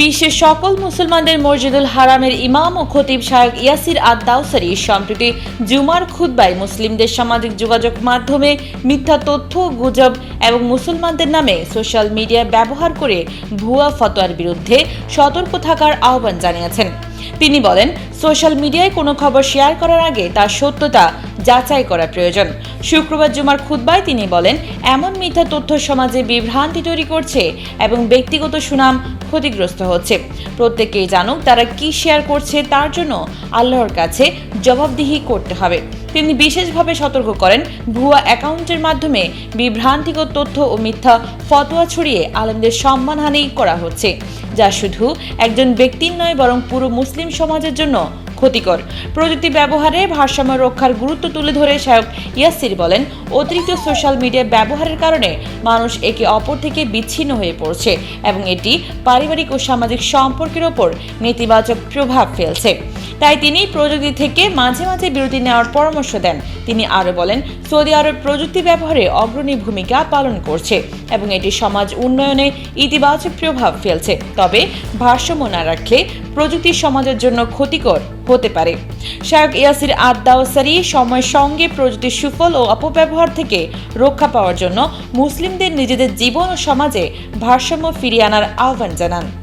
বিশ্বের সকল মুসলমানদের মসজিদুল হারামের ইমাম ও খতিব শায়ক ইয়াসির আদ দাউসারি সম্প্রতি জুমার খুদ্বায় মুসলিমদের সামাজিক যোগাযোগ মাধ্যমে মিথ্যা তথ্য, গুজব এবং মুসলমানদের নামে সোশ্যাল মিডিয়া ব্যবহার করে ভুয়া ফতোয়ার বিরুদ্ধে সতর্ক থাকার আহ্বান জানিয়েছেন। তিনি বলেন, সোশ্যাল মিডিয়ায় কোনো খবর শেয়ার করার আগে তার সত্যতা যাচাই করা প্রয়োজন। শুক্রবার জুমার খুদ্বায় তিনি বলেন, এমন মিথ্যা তথ্য সমাজে বিভ্রান্তি তৈরি করছে এবং ব্যক্তিগত সুনাম ক্ষতিগ্রস্ত হচ্ছে। প্রত্যেকেই জানুক তারা কি শেয়ার করছে তার জন্য আল্লাহর কাছে জবাবদিহি করতে হবে। তিনি বিশেষভাবে সতর্ক করেন। ভুয়া অ্যাকাউন্টের মাধ্যমে বিভ্রান্তিকর তথ্য ও মিথ্যা ফতোয়া ছড়িয়ে আলেমদের সম্মানহানি করা হচ্ছে, যা শুধু একজন ব্যক্তির নয়, বরং পুরো মুসলিম সমাজের জন্য ক্ষতিকর। প্রযুক্তি ব্যবহারে ভারসাম্য রক্ষার গুরুত্ব তুলে ধরে শায়ক ইয়াসির বলেন, অতিরিক্ত সোশ্যাল মিডিয়া ব্যবহারের কারণে মানুষ একে অপর থেকে বিচ্ছিন্ন হয়ে পড়ছে এবং এটি পারিবারিক ও সামাজিক সম্পর্কের ওপর নেতিবাচক প্রভাব ফেলছে। তাই তিনি প্রযুক্তি থেকে মাঝে মাঝে বিরতি নেওয়ার পরামর্শ দেন। তিনি আরও বলেন, সৌদি আরব প্রযুক্তি ব্যবহারে অগ্রণী ভূমিকা পালন করছে এবং এটি সমাজ উন্নয়নে ইতিবাচক প্রভাব ফেলছে। তবে ভারসাম্য না রাখলে প্রযুক্তি সমাজের জন্য ক্ষতিকর হতে পারে। শায়ক ইয়াসির আদাওসারি সময়ের সঙ্গে প্রযুক্তির সুফল ও অপব্যবহার থেকে রক্ষা পাওয়ার জন্য মুসলিমদের নিজেদের জীবন ও সমাজে ভারসাম্য ফিরিয়ে আনার আহ্বান জানান।